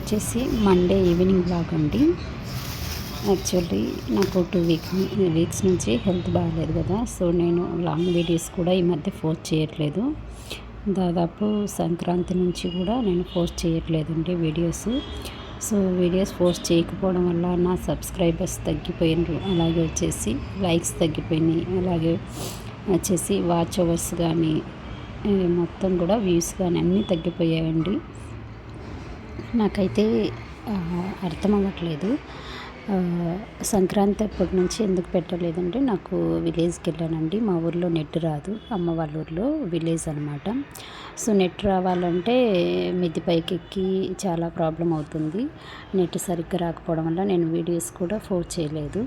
వచ్చేసి Monday evening blog అండి. Actually నాకు టూ వీక్ వీక్స్ నుంచి హెల్త్ బాగాలేదు కదా. సో నేను లాంగ్ వీడియోస్ కూడా ఈ మధ్య ఫోర్స్ చేయట్లేదు. దాదాపు సంక్రాంతి నుంచి కూడా నేను పోస్ట్ చేయట్లేదండి వీడియోస్ సో వీడియోస్ పోస్ట్ చేయకపోవడం వల్ల నా సబ్స్క్రైబర్స్ తగ్గిపోయినారు. అలాగే వచ్చేసి లైక్స్ తగ్గిపోయినాయి. అలాగే వచ్చేసి వాచ్ అవర్స్ కానీ మొత్తం కూడా వ్యూస్ కానీ అన్నీ తగ్గిపోయాయండి. నాకైతే అర్థం అవ్వట్లేదు సంక్రాంతి అప్పటి నుంచి ఎందుకు పెట్టలేదంటే నాకు విలేజ్కి వెళ్ళానండి మా ఊర్లో నెట్ రాదు. అమ్మ వాళ్ళ ఊర్లో విలేజ్ అనమాట సో నెట్ రావాలంటే మిద్ది పైకి ఎక్కి చాలా ప్రాబ్లం అవుతుంది. నెట్ సరిగ్గా రాకపోవడం వల్ల నేను వీడియోస్ కూడా ఫోర్ చేయలేదు.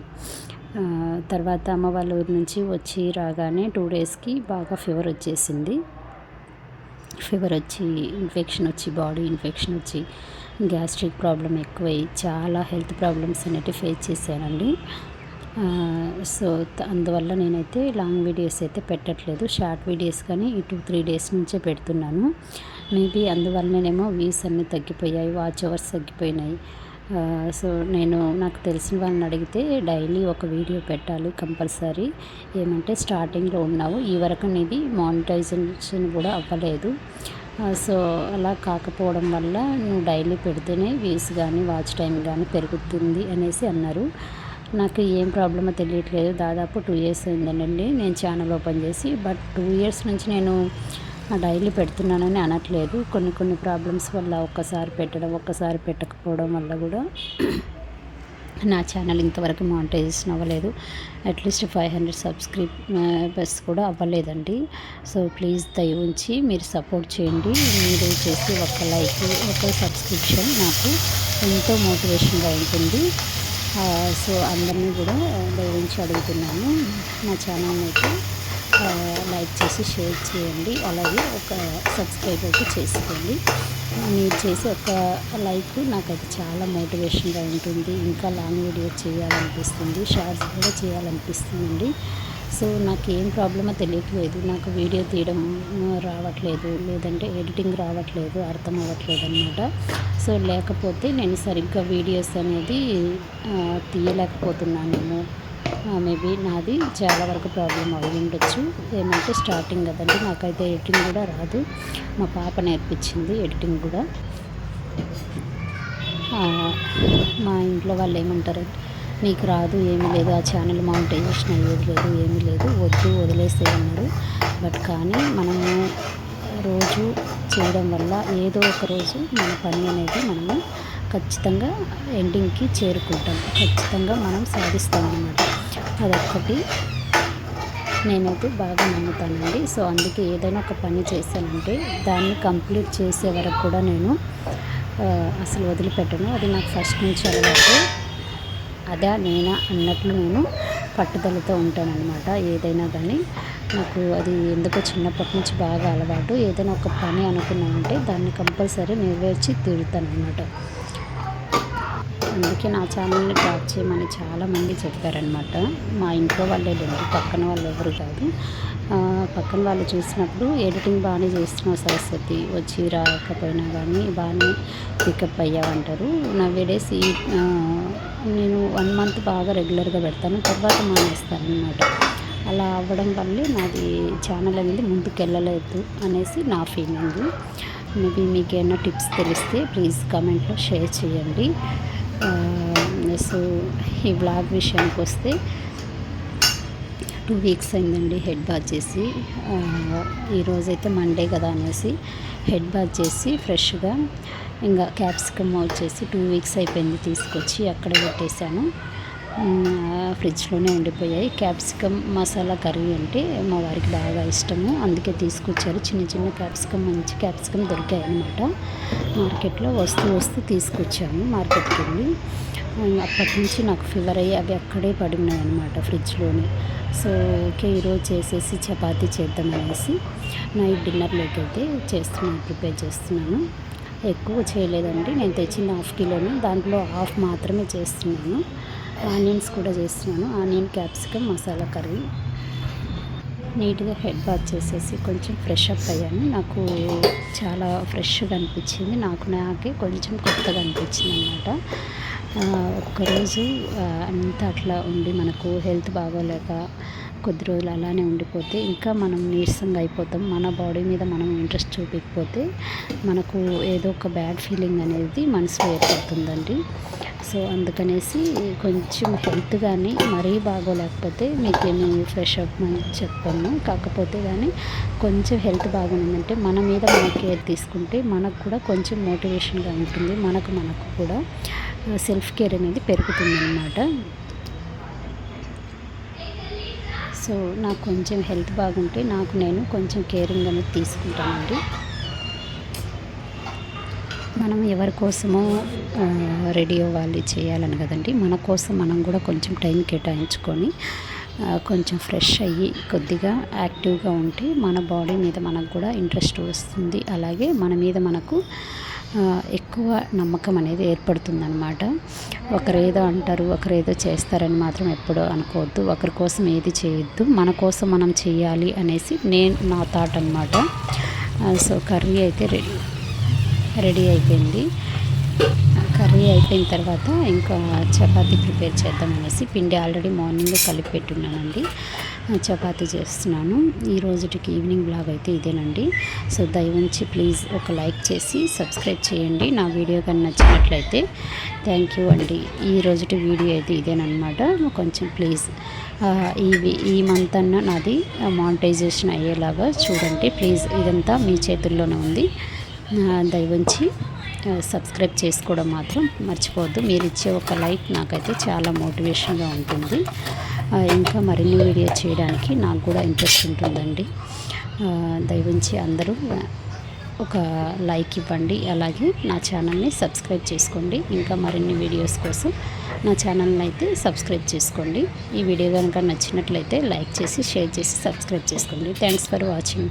తర్వాత అమ్మ వాళ్ళ ఊరి నుంచి వచ్చి రాగానే టూ డేస్కి బాగా ఫీవర్ వచ్చేసింది. ఫీవర్ వచ్చి ఇన్ఫెక్షన్ వచ్చి బాడీ ఇన్ఫెక్షన్ వచ్చి గ్యాస్ట్రిక్ ప్రాబ్లం ఎక్కువై చాలా హెల్త్ ప్రాబ్లమ్స్ అనేవి ఫేస్ చేశానండి. సో అందువల్ల నేనైతే లాంగ్ వీడియోస్ అయితే పెట్టట్లేదు. షార్ట్ వీడియోస్ కానీ ఈ టూ త్రీ డేస్ నుంచే పెడుతున్నాను. మేబీ అందువల్లనేమో వ్యూస్ అన్నీ తగ్గిపోయాయి వాచ్ అవర్స్ తగ్గిపోయినాయి. సో నేను నాకు తెలిసిన వాళ్ళని అడిగితే డైలీ ఒక వీడియో పెట్టాలి కంపల్సరీ. ఏమంటే స్టార్టింగ్లో ఉన్నావు ఈ వరకు నీది మానిటైజేషన్ కూడా అవ్వలేదు. సో అలా కాకపోవడం వల్ల నువ్వు డైలీ పెడితేనే వ్యూస్ కానీ వాచ్ టైం కానీ పెరుగుతుంది అనేసి అన్నారు. నాకు ఏం ప్రాబ్లమో తెలియట్లేదు. దాదాపు టూ ఇయర్స్ అయిందండి నేను ఛానల్ ఓపెన్ చేసి. బట్ టూ ఇయర్స్ నుంచి నేను డైలీ పెడుతున్నానని అనట్లేదు. కొన్ని కొన్ని ప్రాబ్లమ్స్ వల్ల ఒక్కసారి పెట్టడం ఒక్కసారి పెట్టకపోవడం వల్ల కూడా నా ఛానల్ ఇంతవరకు మానిటైజేషన్ అవ్వలేదు. అట్లీస్ట్ ఫైవ్ హండ్రెడ్ సబ్స్క్రైబర్స్ కూడా అవ్వలేదండి. సో ప్లీజ్ దయ ఉంచి మీరు సపోర్ట్ చేయండి. మీరు చేసి ఒక లైక్ ఒక సబ్స్క్రిప్షన్ నాకు ఎంతో మోటివేషన్గా ఉంటుంది. సో అందరినీ కూడా దయవించి అడుగుతున్నాను. నా ఛానల్ అయితే లైక్ చేసి షేర్ చేయండి. అలాగే ఒక సబ్స్క్రైబ్ అయితే చేసుకోండి. మీరు చేసే ఒక లైక్ నాకైతే చాలా మోటివేషన్గా ఉంటుంది. ఇంకా లాంగ్ వీడియో చేయాలనిపిస్తుంది. షార్ట్స్ కూడా చేయాలనిపిస్తుంది సో నాకు ఏం ప్రాబ్లమో తెలియట్లేదు. నాకు వీడియో తీయడం రావట్లేదు. లేదంటే ఎడిటింగ్ రావట్లేదు అర్థం అవ్వట్లేదు అనమాట సో లేకపోతే నేను సరిగ్గా వీడియోస్ అనేది తీయలేకపోతున్నానేమో. మేబీ నాది చాలా వరకు ప్రాబ్లం అయి ఉండొచ్చు. ఏమంటే స్టార్టింగ్ కదండి నాకైతే ఎడిటింగ్ కూడా రాదు. మా పాప నేర్పించింది ఎడిటింగ్ కూడా. మా ఇంట్లో వాళ్ళు ఏమంటారు నీకు రాదు ఏమీ లేదు ఆ ఛానల్ మౌంటైజేషన్ అయ్యేది లేదు ఏమీ లేదు వద్దు వదిలేసే అన్నారు. బట్ కానీ మనము రోజు చేయడం వల్ల ఏదో ఒక రోజు మన పని అనేది మనము ఖచ్చితంగా ఎండింగ్కి చేరుకుంటాం. ఖచ్చితంగా మనం సాధిస్తాం అన్నమాట. అదొక్కటి. నేనైతే బాగా నమ్ముతానండి. సో అందుకే ఏదైనా ఒక పని చేశానంటే దాన్ని కంప్లీట్ చేసే వరకు కూడా నేను అసలు వదిలిపెట్టను. అది నాకు ఫస్ట్ నుంచి అలవాటు. అదే నేనా అన్నట్లు నేను పట్టుదలతో ఉంటానన్నమాట. ఏదైనా కానీ నాకు అది ఎందుకో చిన్నప్పటి నుంచి బాగా అలవాటు. ఏదైనా ఒక పని అనుకున్నామంటే దాన్ని కంపల్సరీ నెరవేర్చి తీరుతాను అందుకే నా ఛానల్ని ట్యాప్ చేయమని చాలామంది చెప్పారనమాట మా ఇంట్లో వాళ్ళే లేదు పక్కన వాళ్ళు ఎవరు కాదు. పక్కన వాళ్ళు చూసినప్పుడు ఎడిటింగ్ బాగానే చేస్తున్నావు సరస్వతి వచ్చి రాకపోయినా కానీ బాగానే పికప్ అయ్యావంటారు. నా డేస్ ఈ నేను వన్ మంత్ బాగా రెగ్యులర్గా పెడతాను తర్వాత మానేస్తాను అనమాట అలా అవ్వడం వల్లే నాది ఛానల్ అనేది ముందుకు వెళ్ళలేదు అనేసి నా ఫీలింగ్. మేబీ మీకు ఏమైనా టిప్స్ తెలిస్తే ప్లీజ్ కామెంట్లో షేర్ చేయండి. సో ఈ బ్లాగ్ విషయానికి వస్తే టూ వీక్స్ అయిందండి హెడ్ బాత్ చేసి. ఈరోజైతే మండే కదా అనేసి హెడ్ బాత్ చేసి ఫ్రెష్గా ఇంకా క్యాప్సికమ్ వచ్చేసి టూ వీక్స్ అయిపోయింది తీసుకొచ్చి అక్కడ పెట్టేశాను. ఫ్రిడ్జ్లోనే ఉండిపోయాయి. క్యాప్సికమ్ మసాలా కర్రీ అంటే మా వారికి బాగా ఇష్టము. అందుకే తీసుకొచ్చారు. చిన్న చిన్న క్యాప్సికమ్ మంచి క్యాప్సికమ్ దొరికాయి అనమాట మార్కెట్లో వస్తూ వస్తూ తీసుకొచ్చాము మార్కెట్కి వెళ్ళి. అప్పటి నుంచి నాకు ఫీవర్ అయ్యి అవి అక్కడే పడినాయి అనమాట ఫ్రిడ్జ్లోనే. సో ఓకే ఈరోజు చేసేసి చపాతీ చేద్దామనేసి నైట్ డిన్నర్లోకి అయితే చేస్తున్నాను ప్రిపేర్ చేస్తున్నాను. ఎక్కువ చేయలేదండి. నేను తెచ్చిన హాఫ్ కిలోని. దాంట్లో హాఫ్ మాత్రమే చేస్తున్నాను. ఆనియన్స్ కూడా చేస్తున్నాను. Onion capsicum masala curry. నీట్గా హెడ్ బాత్ చేసేసి కొంచెం ఫ్రెష్ అప్ అయ్యాను. నాకు చాలా ఫ్రెష్గా అనిపించింది. నాకు నాకే కొంచెం కొత్తగా అనిపించింది అనమాట ఒక్కరోజు అంతా అట్లా ఉండి మనకు హెల్త్ బాగోలేక కొద్ది రోజులు అలానే ఉండిపోతే ఇంకా మనం నీరసంగా అయిపోతాం. మన బాడీ మీద మనం ఇంట్రెస్ట్ చూపించకపోతే మనకు ఏదో ఒక బ్యాడ్ ఫీలింగ్ అనేది మనసులో ఏర్పడుతుందండి. సో అందుకనేసి కొంచెం హెల్త్ కానీ మరీ బాగోలేకపోతే మీకు ఏమి ఫ్రెష్ అప్ అని చెప్పాను. కాకపోతే కానీ కొంచెం హెల్త్ బాగుందంటే మన మీద మన కేర్ తీసుకుంటే మనకు కూడా కొంచెం మోటివేషన్గా ఉంటుంది. మనకు మనకు కూడా సెల్ఫ్ కేర్ అనేది పెరుగుతుంది అన్నమాట సో నాకు కొంచెం హెల్త్ బాగుంటే నాకు నేను కొంచెం కేరింగ్ అనేది తీసుకుంటానండి. మనం ఎవరి కోసమో రేడియో రెడీ అవ్వాలి చేయాలని కదండి. మన కోసం మనం కూడా కొంచెం టైం కేటాయించుకొని కొంచెం ఫ్రెష్ అయ్యి కొద్దిగా యాక్టివ్గా ఉంటే మన బాడీ మీద మనకు కూడా ఇంట్రెస్ట్ వస్తుంది. అలాగే మన మీద మనకు ఎక్కువ నమ్మకం అనేది ఏర్పడుతుందన్నమాట. ఒకరేదో అంటారు ఒకరేదో చేస్తారని మాత్రం ఎప్పుడూ అనుకోవద్దు. ఒకరి కోసం ఏది చేయొద్దు. మన కోసం మనం చేయాలి అనేసి నేను నా థాట్ అనమాట సో కర్రీ అయితే రెడీ రెడీ అయిపోయింది. కర్రీ అయిపోయిన తర్వాత ఇంకా చపాతీ ప్రిపేర్ చేద్దాం అనేసి పిండి ఆల్రెడీ మార్నింగ్ కలిపి పెట్టున్నానండి. చపాతీ చేస్తున్నాను. ఈ రోజుటికి ఈవినింగ్ బ్లాగ్ అయితే ఇదేనండి. సో దయవుంచి ప్లీజ్ ఒక లైక్ చేసి సబ్స్క్రైబ్ చేయండి. నా వీడియో కానీ నచ్చినట్లయితే థ్యాంక్ యూ అండి. ఈ రోజుటి వీడియో అయితే ఇదేనమాట కొంచెం ప్లీజ్ ఈ ఈ మంత్ అన్న నాది మానిటైజేషన్ అయ్యేలాగా చూడండి. ప్లీజ్ ఇదంతా మీ చేతుల్లోనే ఉంది. దయవుంచి సబ్స్క్రైబ్ చేసుకోవడం మాత్రం మర్చిపోవద్దు. మీరు ఇచ్చే ఒక లైక్ నాకైతే చాలా మోటివేషన్గా ఉంటుంది. ఇంకా మరిన్ని వీడియో చేయడానికి నాకు కూడా ఇంట్రెస్ట్ ఉంటుందండి. దయవించి అందరూ ఒక లైక్ ఇవ్వండి. అలాగే నా ఛానల్ని సబ్స్క్రైబ్ చేసుకోండి. ఇంకా మరిన్ని వీడియోస్ కోసం నా ఛానల్ని అయితే సబ్స్క్రైబ్ చేసుకోండి. ఈ వీడియో కనుక నచ్చినట్లయితే లైక్ చేసి షేర్ చేసి సబ్స్క్రైబ్ చేసుకోండి. Thanks for watching.